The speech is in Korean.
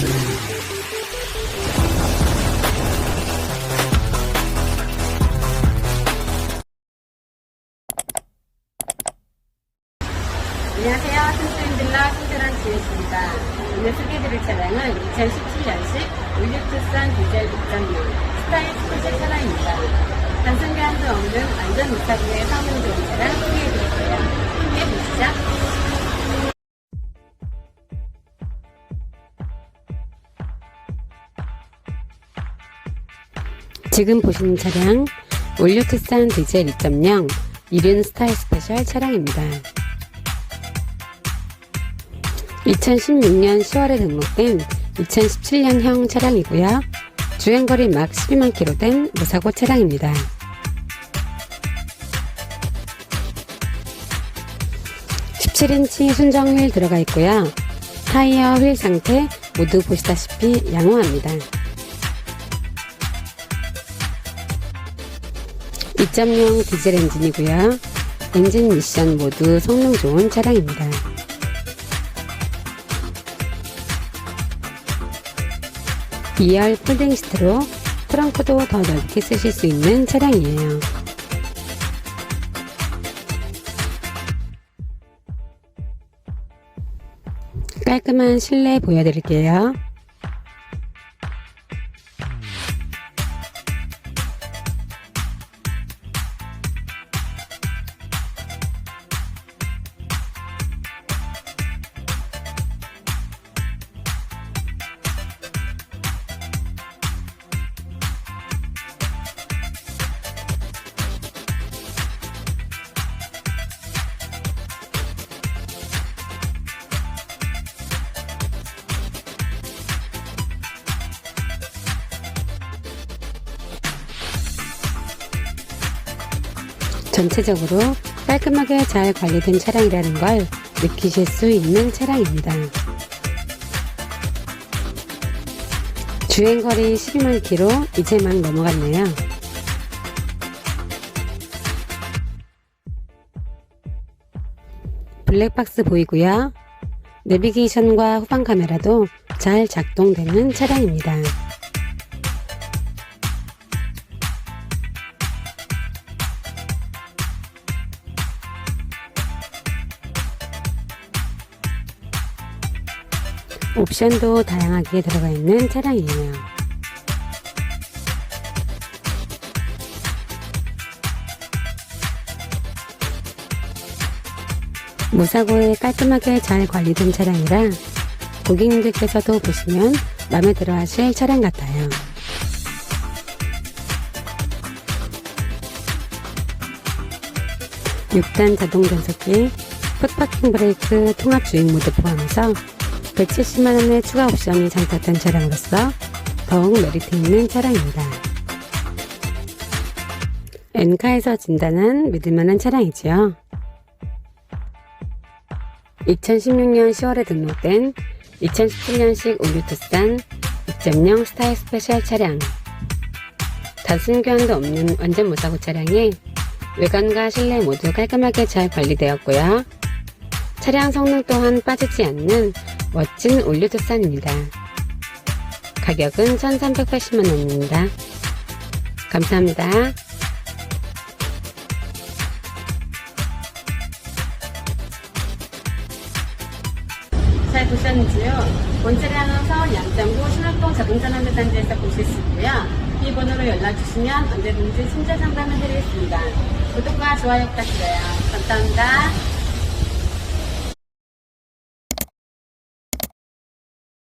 안녕하세요. 승수인들라 신세란 지혜입니다. 오늘 소개해드릴 차량은 2017년식 올류투싼 디젤 6.0 스타일 스포츠 차량입니다. 단순 교환도 없는 완전 무사기의 성능 좋은 차량 지금 보시는 차량 올류 투싼 디젤 2.0 이륜 스타일 스페셜 차량입니다. 2016년 10월에 등록된 2017년형 차량이고요. 주행거리 막 12만 킬로 된 무사고 차량입니다. (17인치) 순정 휠 들어가 있고요. 타이어 휠 상태 모두 보시다시피 양호합니다. 2.0 디젤 엔진이고요. 엔진 미션 모두 성능 좋은 차량입니다. 2열 폴딩 시트로 트렁크도 더 넓게 쓰실 수 있는 차량이에요. 깔끔한 실내 보여드릴게요. 전체적으로 깔끔하게 잘 관리된 차량이라는 걸 느끼실 수 있는 차량입니다. 주행거리 12만 킬로 이제 막 넘어갔네요. 블랙박스 보이고요. 내비게이션과 후방 카메라도 잘 작동되는 차량입니다. 옵션도 다양하게 들어가 있는 차량이에요. 무사고에 깔끔하게 잘 관리된 차량이라 고객님들께서도 보시면 마음에 들어 하실 차량 같아요. 육단 자동 변속기, 풋파킹 브레이크, 통합 주행 모드 포함해서 170만원의 추가 옵션이 장착된 차량으로서 더욱 메리트 있는 차량입니다. 엔카에서 진단한 믿을만한 차량이지요. 2016년 10월에 등록된 2017년식 올류투싼 2.0 스타일 스페셜 차량. 단순 교환도 없는 완전 무사고 차량에 외관과 실내 모두 깔끔하게 잘 관리되었고요. 차량 성능 또한 빠지지 않는 멋진 올류투싼입니다. 가격은 1380만원입니다. 감사합니다. 잘 보셨는지요? 본 차량은 서울 양장구 신월동 자동차남매단지에서 보실 수 있고요. 이 번호로 연락 주시면 언제든지 친절 상담을 해드리겠습니다. 구독과 좋아요 부탁드려요. 감사합니다.